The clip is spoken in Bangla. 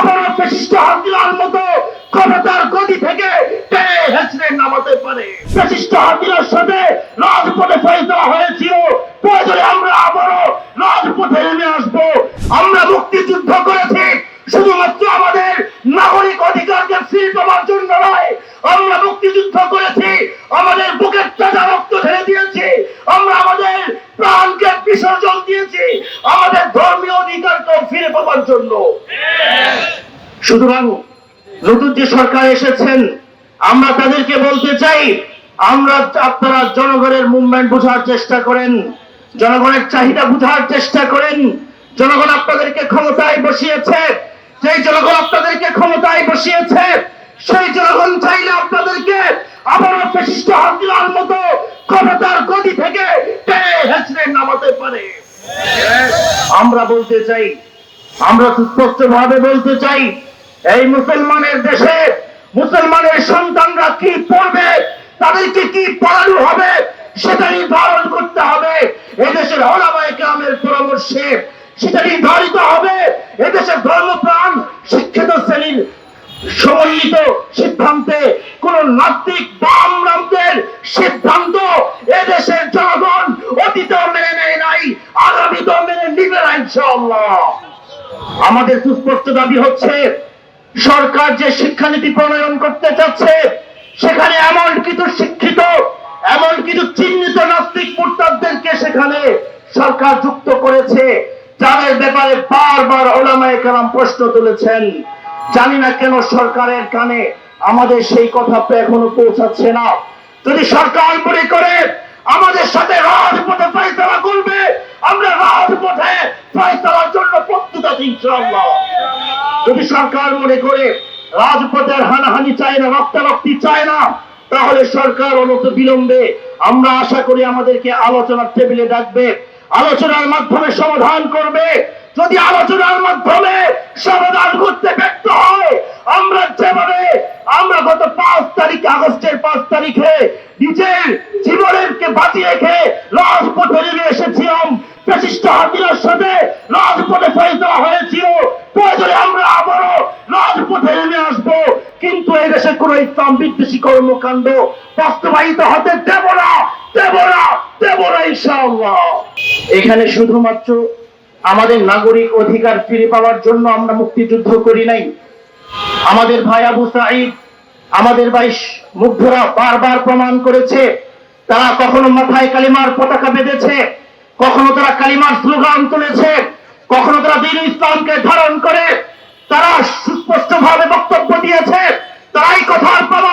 আবারও ফেসিস্ট হাতিয়ার মতো ক্ষমতার গদি থেকে টেনে হেঁচড়ে নামাতে পারে। ফেসিস্ট হাতিয়ার সাথে রাজপথে ফেসলা হয়েছিল। প্রয়োজনে আমরা আবারও রাজপথে নেমে আসব। আমরা মুক্তিযুদ্ধ করেছি। শুধুমাত্র আমাদের নাগরিক অধিকারকে ফিরে পাওয়ার জন্য নয়, আমরা মুক্তিযুদ্ধ করেছি। আমাদের বুকের তাজা রক্ত ঢেলে দিয়েছি। আমরা আমাদের প্রাণকে বিসর্জন দিয়েছি। আমাদের ধর্মীয় অধিকারকে ফিরে পাওয়ার জন্য। সুতরাং নতুন যে সরকার এসেছেন, আমরা তাদেরকে বলতে চাই, আমরা আপনারা জনগণের মুভমেন্ট বোঝার চেষ্টা করেন, জনগণের চাহিদা বোঝার চেষ্টা করেন, জনগণ আপনাদেরকে ক্ষমতায় বসিয়েছে সেই জনগণ আপনাদেরকে ক্ষমতায় বসিয়েছে, সেই জনগণ চাইলে আপনাদেরকে আবারও ফেসিস্ট হাতিয়ার মতো ক্ষমতার গদি থেকে নামাতে পারে। আমরা বলতে চাই আমরা সুস্পষ্ট ভাবে বলতে চাই, এই মুসলমানের দেশে মুসলমানের সন্তানরা কি পড়বে, তাদেরকে কি পড়ানো হবে সেটা নির্ধারণ করতে হবে। এদেশের হলামায় গ্রামের পরামর্শে সেটা নির্ধারিত হবে। এদেশের ধর্মপ্রাণ শিক্ষিত শ্রেণির সমন্বিত সিদ্ধান্তে কোন নাস্তিক বাম রামদের সিদ্ধান্ত এদেশের জনগণ অতীতেও মেনে নেয় নাই, আগামীতেও মেনে নিবে না ইনশাআল্লাহ। আমাদের সুস্পষ্ট দাবি হচ্ছে, সরকার যে শিক্ষানীতি প্রণয়ন করতে চাচ্ছে, সেখানে এমন কিছু শিক্ষিত, এমন কিছু চিহ্নিত নাস্তিক মুরতাদদেরকে সেখানে সরকার যুক্ত করেছে, যাদের ব্যাপারে বারবার ওলামায়ে কালাম প্রশ্ন তুলেছেন। জানি না কেন সরকারের কানে আমাদের সেই কথা এখনও পৌঁছাচ্ছে না। যদি সরকার মনে করে আমাদের সাথে রাজপথে ফয়সালা করবে আমরা রাজপথে ফয়সালার জন্য প্রস্তুত আছি ইনশাআল্লাহ। যদি সরকার মনে করে রাজপথের হানাহানি চায় না, রক্তারক্তি চায় না, তাহলে সরকার অনত বিলম্বে, আমরা আশা করি আমাদেরকে আলোচনার টেবিলে ডাকবে, আলোচনার মাধ্যমে সমাধান করবে। যদি আলোচনার মাধ্যমে সমাধান করতে ব্যর্থ হয়, আমরা যেভাবে, আমরা গত পাঁচ তারিখ, আগস্টের পাঁচ তারিখে নিজের জীবনকে বাঁচিয়ে রেখে রাজপথে নেমে এসেছিলাম। প্রতিষ্ঠ হাতিয়ার সাথে রাজপথে ফেসলা হয়েছিল প্রয়োজনে আমরা আবারও রাজপথে নেমে আসব কিন্তু এই দেশে কোন ইসলাম বিদ্বেষী কর্মকাণ্ড বাস্তবায়িত হতে দেব না দেব না দেব না ইনশাআল্লাহ। এখানে শুধুমাত্র আমাদের নাগরিক অধিকার ফিরে পাওয়ার জন্য আমরা মুক্তিযুদ্ধ করি নাই। আমাদের ভাই আবু সাঈদ, আমাদের ভাই মুগ্ধরা বারবার প্রমাণ করেছে, তারা কখনো মাথায় কালিমার পতাকা বেঁধেছে, কখনো তারা কালিমার স্লোগান তুলেছে, কখনো তারা দিন ইসলামকে ধারণ করে, তারা সুস্পষ্ট ভাবে বক্তব্য দিয়েছে তারাই কথার প্রমাণ